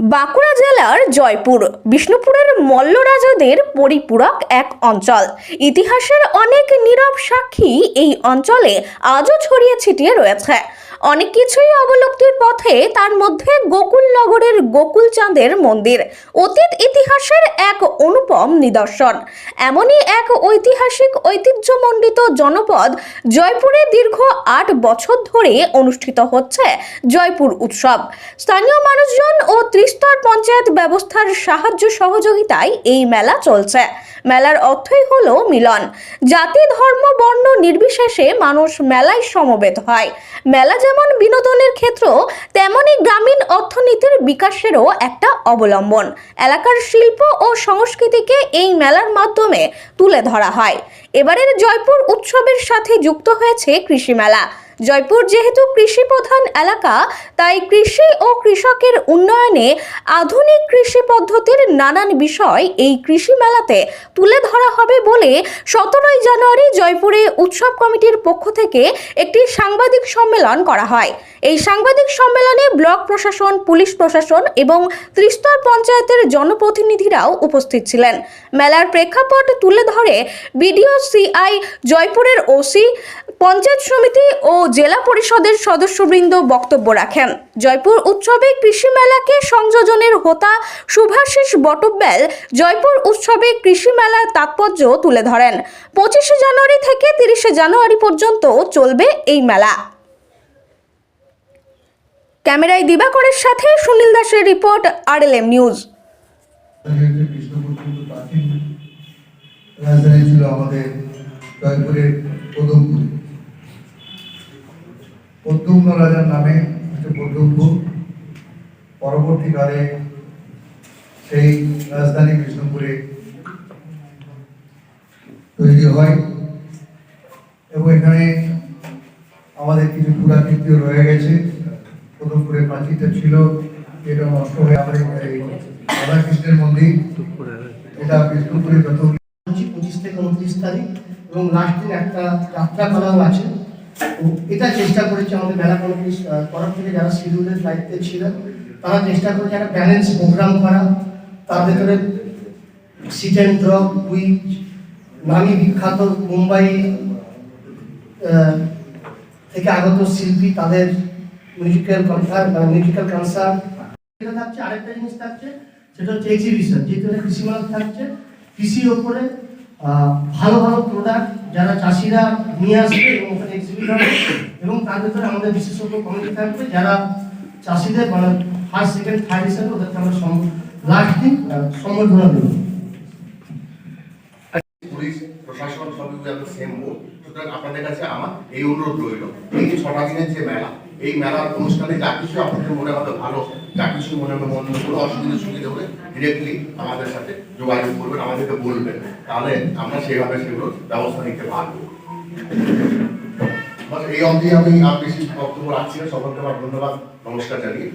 বাঁকুড়া জেলার জয়পুর, বিষ্ণুপুরের মল্লরাজাদের পরিপূরক এক অঞ্চল। ইতিহাসের অনেক নীরব সাক্ষী এই অঞ্চলে আজও ছড়িয়ে ছিটিয়ে রয়েছে। অনেক কিছুই অবলুপ্তির পথে তার মধ্যে গোকুল নগরের গোকুল চাঁদের মন্দির, অতীত ইতিহাসের এক অনুপম নিদর্শন। এমনই এক ঐতিহাসিক ঐতিহ্যমণ্ডিত জনপদ জয়পুরে দীর্ঘ আট বছর ধরে অনুষ্ঠিত হচ্ছে জয়পুর উৎসব। স্থানীয় মানুষজন ও ত্রিস্তর পঞ্চায়েত ব্যবস্থার সাহায্য সহযোগিতায় এই মেলা চলছে। মেলার অর্থই হলো মিলন। জাতি, ধর্ম, বর্ণ নির্বিশেষে মানুষ মেলায় সমবেত হয়। মেলা যেমন বিনোদনের ক্ষেত্র, তেমনি গ্রামীণ অর্থনীতির বিকাশেরও একটা অবলম্বন। এলাকার শিল্প ও সংস্কৃতিকে এই মেলার মাধ্যমে তুলে ধরা হয়। এবারের জয়পুর উৎসবের সাথে যুক্ত হয়েছে কৃষি মেলা জয়পুর যেহেতু কৃষি প্রধান এলাকা, তাই কৃষি ও কৃষকের উন্নয়নে আধুনিক কৃষি পদ্ধতির নানান বিষয় এই কৃষি মেলাতে তুলে ধরা হবে বলে সতেরোই জানুয়ারি জয়পুরে উৎসব কমিটির পক্ষ থেকে একটি সাংবাদিক সম্মেলন করা হয়। এই সাংবাদিক সম্মেলনে ব্লক প্রশাসন, পুলিশ প্রশাসন এবং ত্রিস্তর পঞ্চায়েতের জনপ্রতিনিধিরাও উপস্থিত ছিলেন। মেলার প্রেক্ষাপট তুলে ধরে B D O C I জয়পুরের ওসি, পঞ্চায়েত সমিতি ও জেলা পরিষদের সদস্যবৃন্দ বক্তব্য রাখেন। জয়পুর উৎসবে কৃষি মেলাকে সংযোজনের হোতা শুভাশিস বটব্যাল জয়পুর উৎসবে কৃষি মেলার তাৎপর্য তুলে ধরেন। পঁচিশে জানুয়ারি থেকে তিরিশে জানুয়ারি পর্যন্ত চলবে এই মেলা। ক্যামেরায় দিবাকরের সাথে সুনীল দাসের রিপোর্ট আরএলএম নিউজ। রাজধানী ছিল আমাদের জয়পুরের পদ্মম্ন রাজার নামে পদ্মপুর পরবর্তীকালে সেই রাজধানী কৃষ্ণপুরে তৈরি হয় এবং এখানে আমাদের কিছু পুরাকীর্তিও রয়ে গেছে। পদমপুরের প্রাচীরটা ছিল এটা নষ্ট হয়ে আমাদের এই রাধাকৃষ্ণের মন্দির এটা বিষ্ণুপুরে যত হচ্ছে পঁচিশ থেকে উনত্রিশ তারিখ এবং লাস্ট দিন একটা যাত্রা করাও আছে। তো এটা চেষ্টা করেছে আমাদের মেলা কমিটির আহ, তরফ থেকে যারা শিডিউলের দায়িত্বে ছিলেন তারা চেষ্টা করেছে একটা ব্যালেন্স প্রোগ্রাম করা। তার ভেতরে সিট অ্যান্ড ড্রপ কুইজ নামি বিখ্যাত মুম্বাই থেকে আগত শিল্পী তাদের মিউজিক্যাল কনসার্ট বা মিউজিক্যাল কনসার্ট এটা থাকছে, আরেকটা জিনিস থাকছে, সেটা হচ্ছে এক্সিবিশন যেহেতু কৃষি মেলা থাকছে, কৃষির ওপরে ভালো ভালো প্রোডাক্ট যারা চাষিরা নিয়ে আসবে এবং ওখানে এক্সিবিট হবে, এবং তার ভেতরে আমাদের বিশেষজ্ঞ কমিটি থাকবে, যারা চাষিদের মানে ফার্স্ট সেকেন্ড থার্ড হিসাবে ওদেরকে আমরা লাস্ট দিন সম্বর্ধনা দেবো। প্রশাসন সবই সেম সুতরাং আপনাদের কাছে আমার এই অনুরোধ রইল, এই ছটা দিনের যে মেলা এই মেলার অনুষ্ঠানে যা কিছু আপনাদের মনে হবে ভালো, যা কিছু মনে হবে মনে কোনো অসুবিধা সুবিধা হলে ডিরেক্টলি আমাদের সাথে যোগাযোগ করবেন, আমাদেরকে বলবেন। তাহলে আমরা সেভাবে সেগুলো ব্যবস্থা নিতে পারব। এই অবধি আমি বেশি বক্তব্য রাখছি না। সকলকে আমার ধন্যবাদ। নমস্কার জানিয়ে।